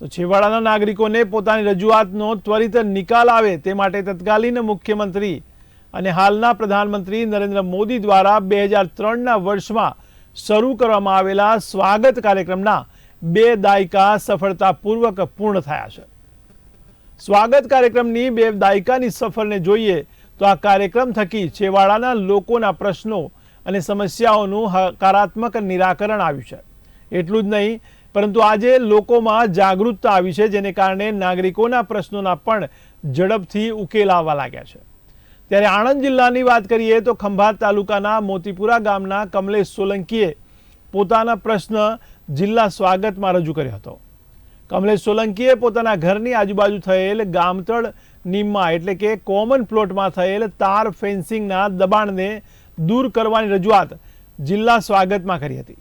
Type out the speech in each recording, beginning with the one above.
તો છેવાડાના નાગરિકોને પોતાની રજૂઆતનો ત્વરિત નિકાલ આવે તે માટે તત્કાલીન મુખ્યમંત્રી અને હાલના પ્રધાનમંત્રી નરેન્દ્ર મોદી દ્વારા બે હજાર ત્રણના વર્ષમાં શરૂ કરવામાં આવેલા સ્વાગત કાર્યક્રમના બે દાયકા સફળતાપૂર્વક પૂર્ણ થયા છે. સ્વાગત કાર્યક્રમની બે દાયકાની સફરને જોઈએ તો આ કાર્યક્રમ થકી છેવાડાના લોકોના પ્રશ્નો અને સમસ્યાઓનું હકારાત્મક નિરાકરણ આવ્યું છે. એટલું જ નહીં પરંતુ આજે લોકોમાં જાગૃતતા આવી છે, જેને કારણે નાગરિકોના પ્રશ્નોના પણ ઝડપથી ઉકેલ આવવા લાગ્યા છે. ત્યારે આણંદ જિલ્લાની વાત કરીએ તો ખંભાત તાલુકાના મોતીપુરા ગામના કમલેશ સોલંકીએ પોતાના પ્રશ્ન જિલ્લા સ્વાગતમાં રજૂ કર્યો હતો. કમલેશ સોલંકીએ પોતાના ઘરની આજુબાજુ થયેલ ગામતળ નિમમાં, એટલે કે કોમન પ્લોટમાં થયેલ તાર ફેન્સિંગના દબાણને દૂર કરવાની રજૂઆત જિલ્લા સ્વાગતમાં કરી હતી.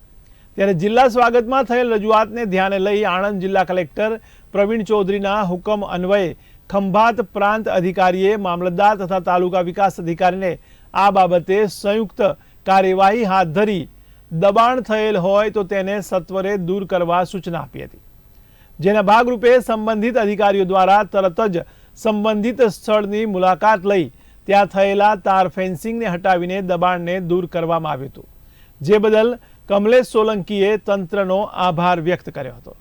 ત્યારે જિલ્લા સ્વાગતમાં થયેલ રજૂઆતને ધ્યાને લઈ આણંદ જિલ્લા કલેક્ટર પ્રવીણ ચૌધરીના હુકમ અન્વયે ખંભાત પ્રાંત અધિકારીએ મામલતદાર તથા તાલુકા વિકાસ અધિકારીને આ બાબતે સંયુક્ત કાર્યવાહી હાથ ધરી દબાણ થયેલ હોય તો તેને સત્વરે દૂર કરવા સૂચના આપી હતી. જેના ભાગરૂપે સંબંધિત અધિકારીઓ દ્વારા તરત જ સંબંધિત સ્થળની મુલાકાત લઈ ત્યાં થયેલા તાર ફેન્સિંગને હટાવીને દબાણને દૂર કરવામાં આવ્યું હતું. જે બદલ કમલેશ સોલંકીએ તંત્રનો આભાર વ્યક્ત કર્યો હતો.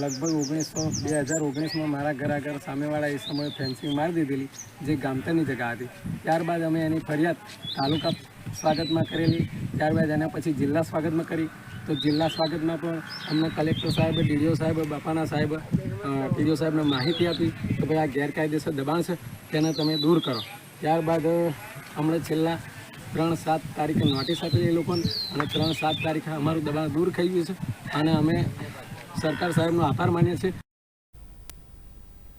લગભગ ઓગણીસો, બે હજાર ઓગણીસમાં મારા ઘર આગળ સામેવાળા એ સમયે ફેન્સિંગ મારી દીધેલી, જે ગામતરની જગ્યા હતી. ત્યારબાદ અમે એની ફરિયાદ તાલુકા સ્વાગતમાં કરેલી, ત્યારબાદ એના પછી જિલ્લા સ્વાગતમાં કરી. તો જિલ્લા સ્વાગતમાં પણ અમને કલેક્ટર સાહેબ, ડીડીઓ સાહેબ, બાપાના સાહેબ ડીડીઓ સાહેબને માહિતી આપી કે ભાઈ આ ગેરકાયદેસર દબાણ છે, તેને તમે દૂર કરો. ત્યારબાદ હમણાં છેલ્લા ત્રણ સાત તારીખે નોટિસ આપી એ લોકોને અને ત્રણ સાત તારીખે અમારું દબાણ દૂર થઈ ગયું છે. અને અમે સરકાર સાહેબનો આભાર માનીએ છીએ.